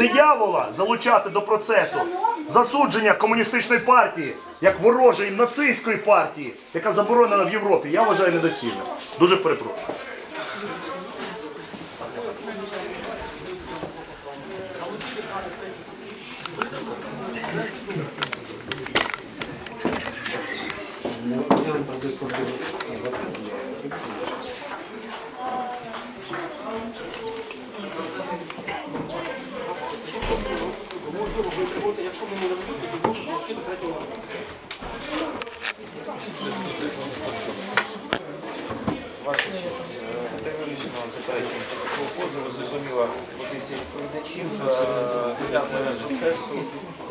диявола залучати до процесу засудження комуністичної партії як ворожої нацистської партії, яка заборонена в Європі, я вважаю недоцільним. Дуже перепрошую. Ваша честь, е, те вирішено заперечення такого позову, зрозуміла позиція відповідачів. Для процесу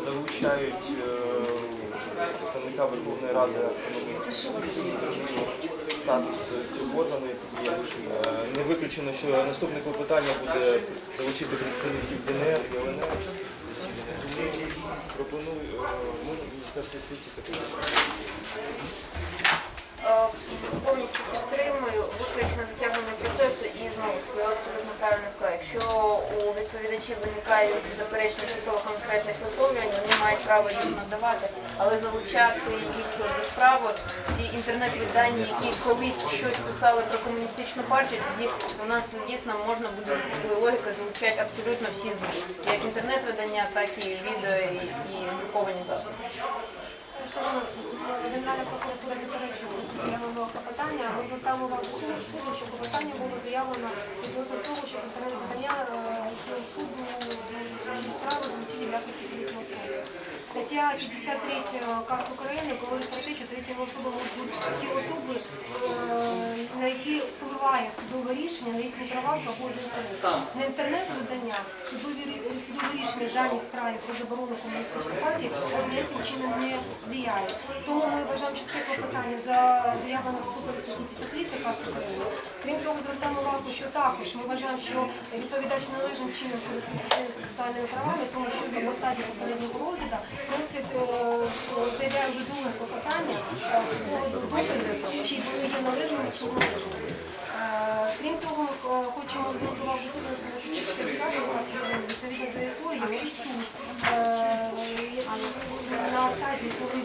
залучають е, представника Верховної Ради статус цього поданий. Є, е, Не виключено, що наступне клопотання буде залучити представників ДНР і ЛНР. Пропоную е, ну, Міністерство юстиції категорично. Відповідачів виникають заперечення стосовно конкретних висловлювань, вони мають право їх надавати, але залучати їх до справи всі інтернет-видання, які колись щось писали про комуністичну партію, тоді у нас дійсно можна буде з такою логікою залучати абсолютно всі ЗМІ, як інтернет-видання, так і відео і друковані засоби. Шановна Генеральна прокуратура заперечує заявленого клопотання. Ми звертаємо увагу суду, суду, що клопотання було заявлено відносно того, що е, суду справи залучили в якості третього особи. Стаття 53 КАС України говорить про те, що третіми особами можуть бути ті особи, е, на які впливає судове рішення, на їхні права, свободи інтернету. На інтернет-видання судові, судові рішення даній справі про заборону комуністичної партії чином не впливає. Тому ми вважаємо, що це клопотання за заявлено в статті 53 України. Крім того, звертаємо увагу, що також ми вважаємо, що відповідач належним чином користується своїми процесуальними правами, тому що на стадії попереднього розгляду просить, е, заявляє вже друге клопотання е, по чи вони є належними, чи не належними. Крім того, е, хочемо звернути увагу суду на статтю відповідно до якої суд е, на стадії, коли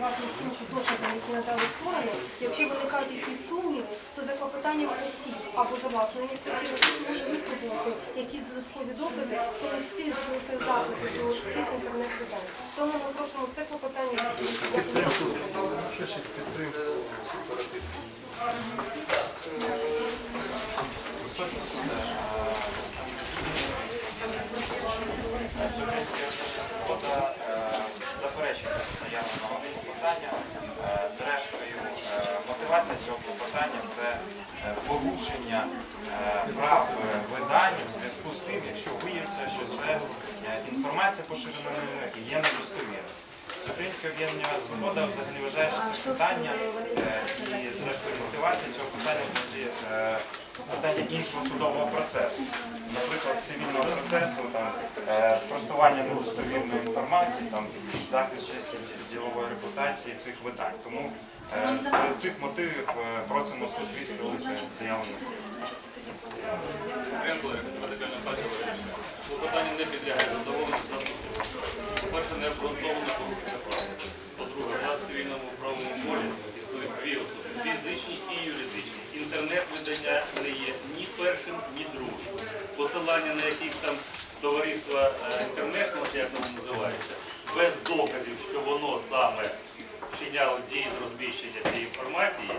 надавати оцінку доказам, які надали сторони, якщо виникають якісь сумніви, то за клопотанням осіб або за власною ініціативою може витребувати якісь додаткові докази, в тому числі і зробити запити до цих інтернет-видань. Тому ми просимо це клопотання. Шкода заперечує заявленого клопотання. Е, Зрештою, е, мотивація цього клопотання це е, порушення е, прав е, видань в зв'язку з тим, якщо виявиться, що це інформація поширена і є недостовірною. Всеукраїнське об'єднання Свобода взагалі вважає, що це питання і зрештою мотивація цього питання е, питання іншого судового процесу. Наприклад, цивільного процесу, там, е, спростування недостовірної інформації, там, захист честі ділової репутації цих видань. Тому е, з цих мотивів е, просимо суд відхилити заявлену. радикальна партія вирішує. Клопотання не підлягає задоволенню з наступних. По-перше, не обґрунтовано порушення прав. По-друге, у нас в цивільному правовому полі існують дві особи фізичні і юридичні. Інтернет-видання не є ні першим, ні другим. Посилання на якісь там товариства інтернешнл, як воно називається, без доказів, що воно саме вчиняло дії з розміщення цієї інформації,